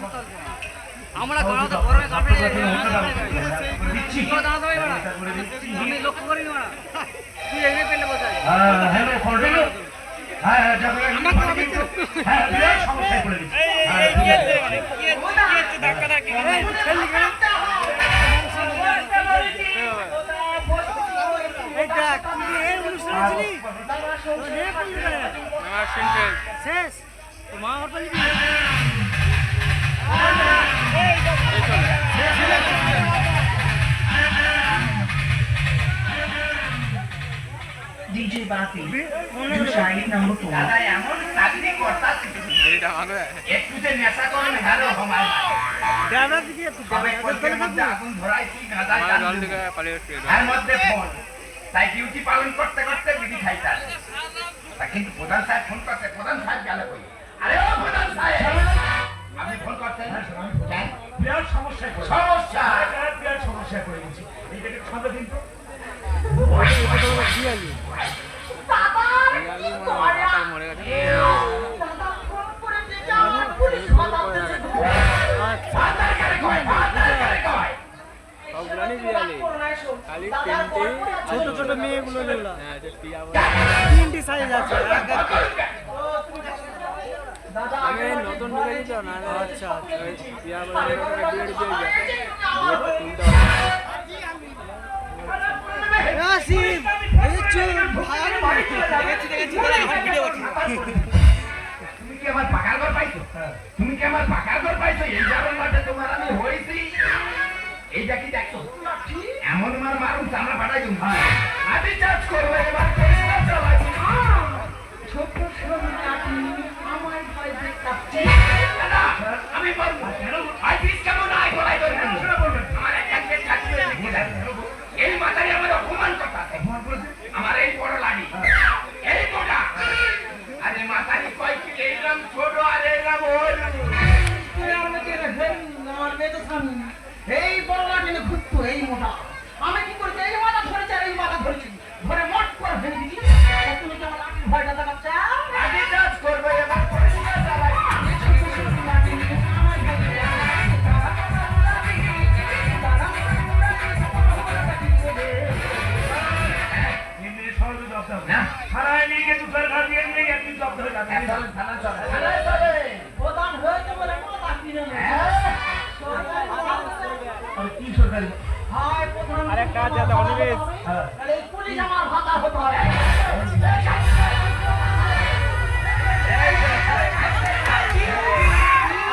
আমরা গরমে গরমে কাপড়ে দাঁড়াতে হবে না আমি লক্ষ্য করিনি মারা তুই এখানে পেলে বোঝায় হ্যালো কন্ট্রোল হ্যাঁ হ্যাঁ যাবে হ্যাঁ বিরাট পড়ে গেছি হ্যাঁ, শেষ মা ওর পালি DJ Bati, you side number four. দাদা এমন চাকরি করতাছি একটু যে নেশা করেন হ্যালো হমায় দাদা দিকে তাই ডিউটি পালন করতে করতে বিড়ি খাইতা কিন্তু প্রধান সাহেব ফোন করতে প্রধান সাহেব গেল কই? আরে ও প্রধান সাহেব! আপনি ফোন করতেন বিরাট সমস্যায় সমস্যা? বিরাট বিরাট সমস্যায় পড়ে গেছি কিন্তু ছোট ছোট মেয়েগুলো নিলাম তিনটি সাইজ আছে আমি নতুন ঢুকেছি তো না আচ্ছা বিয়া বলে বিয়ে দিয়ে আসিফ এই চুপ ভাগ দেখেছি দেখেছি ভিডিও তুমি কি আমার পাকার ঘর পাইছো? তুমি কি আমার পাকার ঘর পাইছো? এই যাবেন মাঠে তোমার আমি হয়েছি। এইটা কি আমি করব এবার পরিষ্কার চালাচ্ছি। ছোট আমার ভয় দেখাচ্ছি। আমি বলব আই পিস কেমন আই বলাই ধরবেন আমার এক এক বেশ কাটিয়ে এই মাথায় আমার অপমান করতে আমার এই বড় লাড়ি এই মোটা আরে মাথায় কয় কি? এইরকম ছোট আর এইরকম ওর। এই বড় লাঠিনে ঘুরতো এই মোটা। আর কি সরকারি হায় প্রধান আরে কাজ আছে, অনিমেষ। হ্যাঁ। তাহলে এই পুলিশ আমার ভাতা হতে হবে।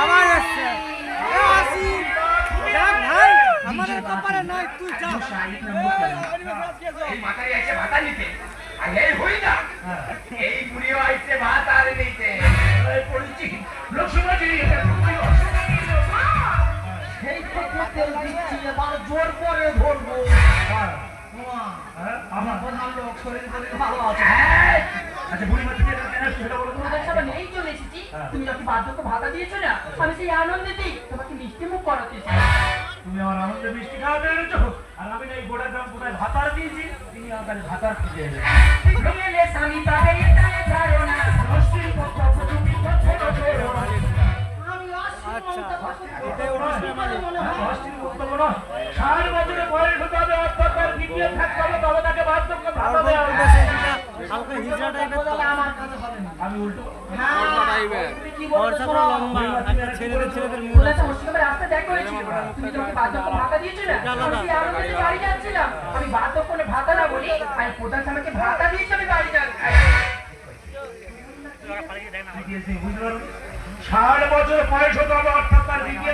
আমার আসছে। এ আসিফ দেখ ভাই আমার কপালে নাই তুই যা। এই মাথায় এসে ভাতা নিতে। আর এই হই না। এই বুড়িও আইছে ভাত আর নিতে। এই লোকসভা এটা খুবই অসুবিধা। সেই জোর করে ধরবো হ্যাঁ। হ্যাঁ, আমার প্রধান লোক শরীর শরীর ভালো আছে। আচ্ছা বুড়ি তুমি সেটা বলো তো। তোমাদের চলে এসেছি। তুমি যখন বার্ধক্য ভাতা দিয়েছ না? আমি সেই আনন্দেতেই তোমাকে মিষ্টি মুখ করাতে তুমি আমার আনন্দে মিষ্টি খাওয়াতে এনেছো? আর আমি এই গোটা গ্রাম কোথায় ভাতার দিয়েছি? তিনি আমার ভাতার খুঁজে এলেন স্বামী পাবে ধারণা। আচ্ছা, এটাই অনুষ্ঠানের মালিক। মনে ষাট বছরে বয়স হতে হবে অর্থাৎ তার দ্বিতীয় থাকতে হবে তবে তাকে বার্ধক্য ভাতা দেওয়া হবে। আমি উল্টো। হ্যাঁ, আমি বার্ধক্যে ভাতা না বলি, আমি প্রধান স্বামীকে ভাতা দিয়েছি আমি বাড়ি যাচ্ছি। ষাট বছর বয়স হতে হবে অর্থাৎ তার দ্বিতীয়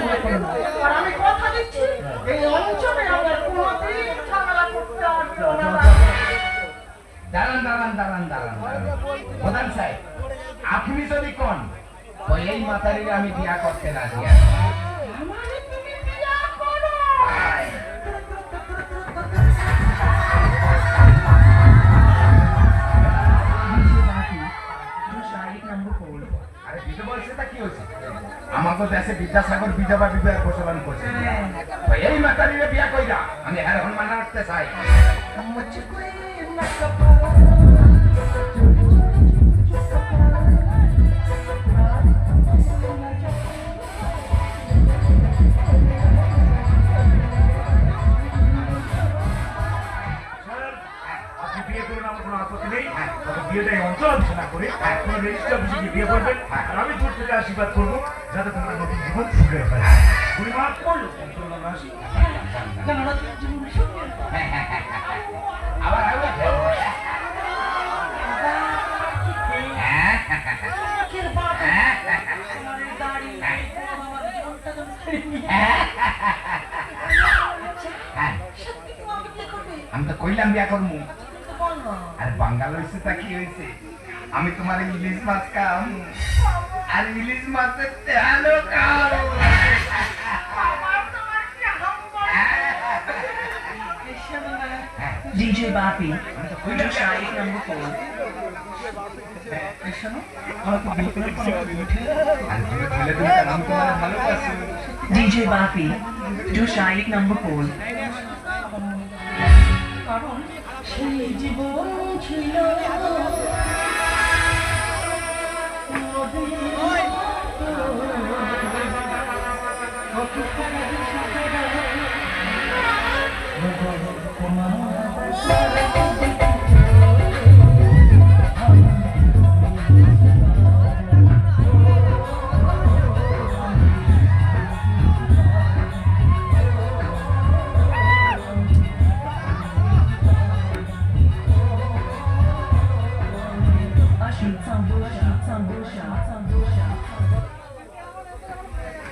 আপনি যদি কোন এই মাতারির আমি বিয়া করতে রাজি আমাকে দেশে বিদ্যাসাগর বিধবা বিবাহ করছে। এই মাতারিরে বিয়া কইরা আমি হ্যাঁ হনুমান রাখতে চাই। বিয়েটা আমি দূর থেকে আশীর্বাদ করব যাতে তোমার পারে তুমি মা করল আবার আবার আমাকে বিয়ে করবে? আমি তো কইলাম বিয়া না আর বাঙ্গাল হয়েছে তা কি হয়েছে আমি তোমার ইলিশ মাছ খাম। আর ইলিশ মাছের তেহালো খাও DJ number four. DJ Bapi, do Shaik number four কারণ সেই